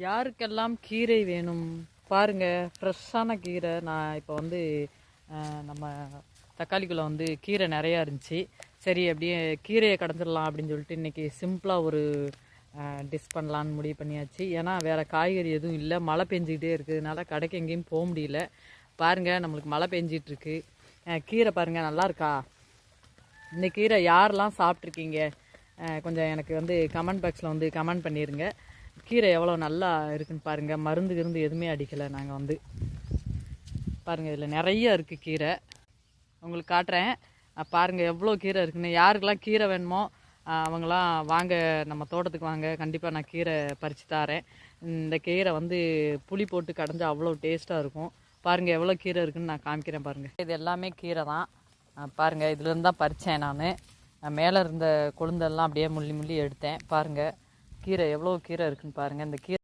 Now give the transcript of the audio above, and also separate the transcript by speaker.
Speaker 1: யாருக்கெல்லாம் கீரை வேணும்? பாருங்கள் ஃப்ரெஷ்ஷான கீரை. நான் இப்போ வந்து நம்ம தக்காளிக்குள்ளே வந்து கீரை நிறையா இருந்துச்சு. சரி அப்படியே கீரையை கடந்துடலாம் அப்படின்னு சொல்லிட்டு இன்றைக்கி சிம்பிளாக ஒரு டிஷ் பண்ணலான்னு முடிவு பண்ணியாச்சு. ஏன்னா வேறு காய்கறி எதுவும் இல்லை. மழை பெஞ்சிக்கிட்டே இருக்கிறதுனால கடைக்கு எங்கேயும் போக முடியல. பாருங்கள் நம்மளுக்கு மழை பெஞ்சிட்டுருக்கு கீரை பாருங்கள் நல்லா இருக்கா? இந்த கீரை யாரெல்லாம் சாப்பிட்ருக்கீங்க கொஞ்சம் எனக்கு வந்து கமெண்ட் பாக்ஸில் வந்து கமெண்ட் பண்ணிடுங்க கீரை எவ்வளோ நல்லா இருக்குன்னு பாருங்கள் மருந்து கிருந்து எதுவுமே அடிக்கலை. நாங்கள் வந்து பாருங்கள் இதில் நிறைய இருக்குது கீரை. உங்களுக்கு காட்டுறேன். பாருங்கள் எவ்வளோ கீரை இருக்குன்னு. யாருக்கெல்லாம் கீரை வேணுமோ அவங்களாம் வாங்க நம்ம தோட்டத்துக்கு வாங்க. கண்டிப்பாக நான் கீரை பறித்து தாரேன். இந்த கீரை வந்து புளி போட்டு கடைஞ்சால் அவ்வளோ டேஸ்ட்டாக இருக்கும். பாருங்கள் எவ்வளோ கீரை இருக்குன்னு நான் காமிக்கிறேன் பாருங்கள் இது எல்லாமே கீரை தான். பாருங்கள் இதுலேருந்து தான் பறித்தேன் நான். மேலே இருந்த கொழுந்தெல்லாம் அப்படியே முள்ளி முள்ளி எடுத்தேன். பாருங்கள் கீரை எவ்வளோ கீரை இருக்குன்னு பாருங்கள் இந்த கீரை